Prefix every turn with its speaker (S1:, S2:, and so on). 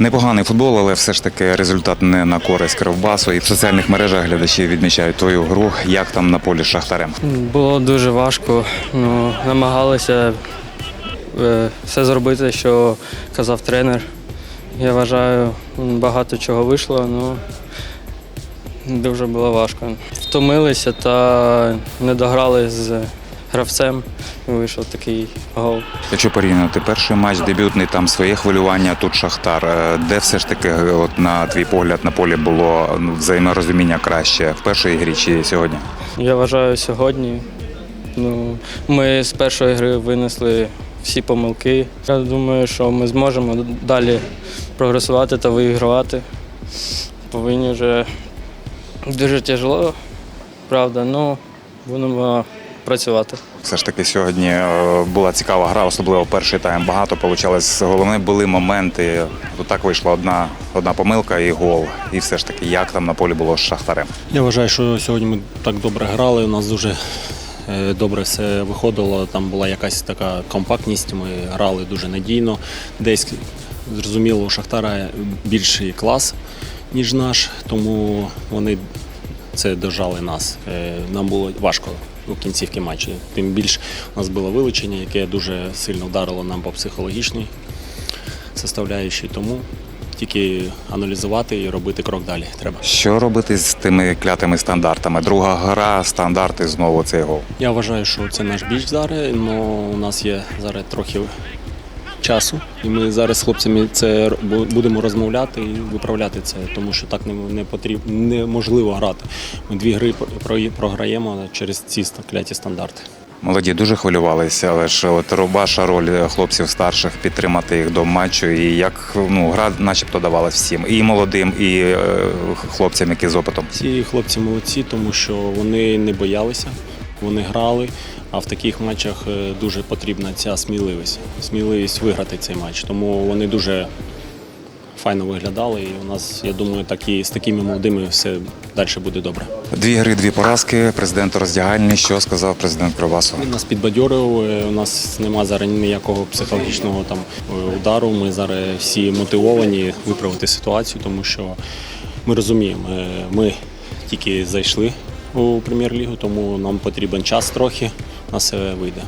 S1: Непоганий футбол, але все ж таки результат не на користь Кривбасу. І в соціальних мережах глядачі відмічають твою гру. Як там на полі з Шахтарем?
S2: Було дуже важко. Ну, намагалися е, все зробити, що казав тренер. Я вважаю, багато чого вийшло, але дуже було важко. Втомилися та не дограли з гравцем. Вийшов такий гол.
S1: Якщо порівняти перший матч, дебютний, там своє хвилювання, тут Шахтар. Е, Де все ж таки, е, от на твій погляд, на полі було ну, взаєморозуміння краще в першій грі чи сьогодні?
S2: Я вважаю, сьогодні ну, ми з першої гри винесли всі помилки. Я думаю, що ми зможемо далі прогресувати та вигравати. Повинні вже дуже тяжело, правда, але будемо працювати.
S1: Все ж таки сьогодні е, була цікава гра, особливо перший тайм. Багато получалось. Головне були моменти. Тут так вийшла одна, одна помилка і гол. І все ж таки, як там на полі було з Шахтарем?
S3: Я вважаю, що сьогодні ми так добре грали. У нас дуже е, добре все виходило. Там була якась така компактність. Ми грали дуже надійно. Десь зрозуміло, у Шахтара більший клас, ніж наш, тому вони це дожали нас. Е, Нам було важко у кінцівки матчу. Тим більше у нас було вилучення, яке дуже сильно вдарило нам по психологічній составляючій. Тому тільки аналізувати і робити крок далі треба.
S1: Що робити з тими клятими стандартами? Друга гра, стандарти знову цей гол.
S3: Я вважаю, що це наш біч зараз, але у нас є зараз трохи часу, і ми зараз з хлопцями це будемо розмовляти і виправляти це, тому що так не, не потрібно неможливо грати. Ми дві гри про- програємо через ці кляті стандарти.
S1: Молоді дуже хвилювалися, але ж от ваша роль хлопців старших підтримати їх до матчу. І як ну гра, начебто, давалась всім і молодим, і е, хлопцям, які з опитом.
S3: Ці хлопці молодці, тому що вони не боялися, вони грали. А в таких матчах е, дуже потрібна ця сміливість, сміливість виграти цей матч. Тому вони дуже файно виглядали. І у нас, я думаю, такі, з такими молодими все далі буде добре.
S1: Дві гри, дві поразки. Президент роздягальні. Що сказав президент Кривбасу?
S3: Він нас підбадьорив. е, У нас нема зараз ніякого психологічного там е, удару. Ми зараз всі мотивовані виправити ситуацію, тому що ми розуміємо, ми тільки зайшли у прем'єр-лігу, тому нам потрібен час трохи. У нас все вийде.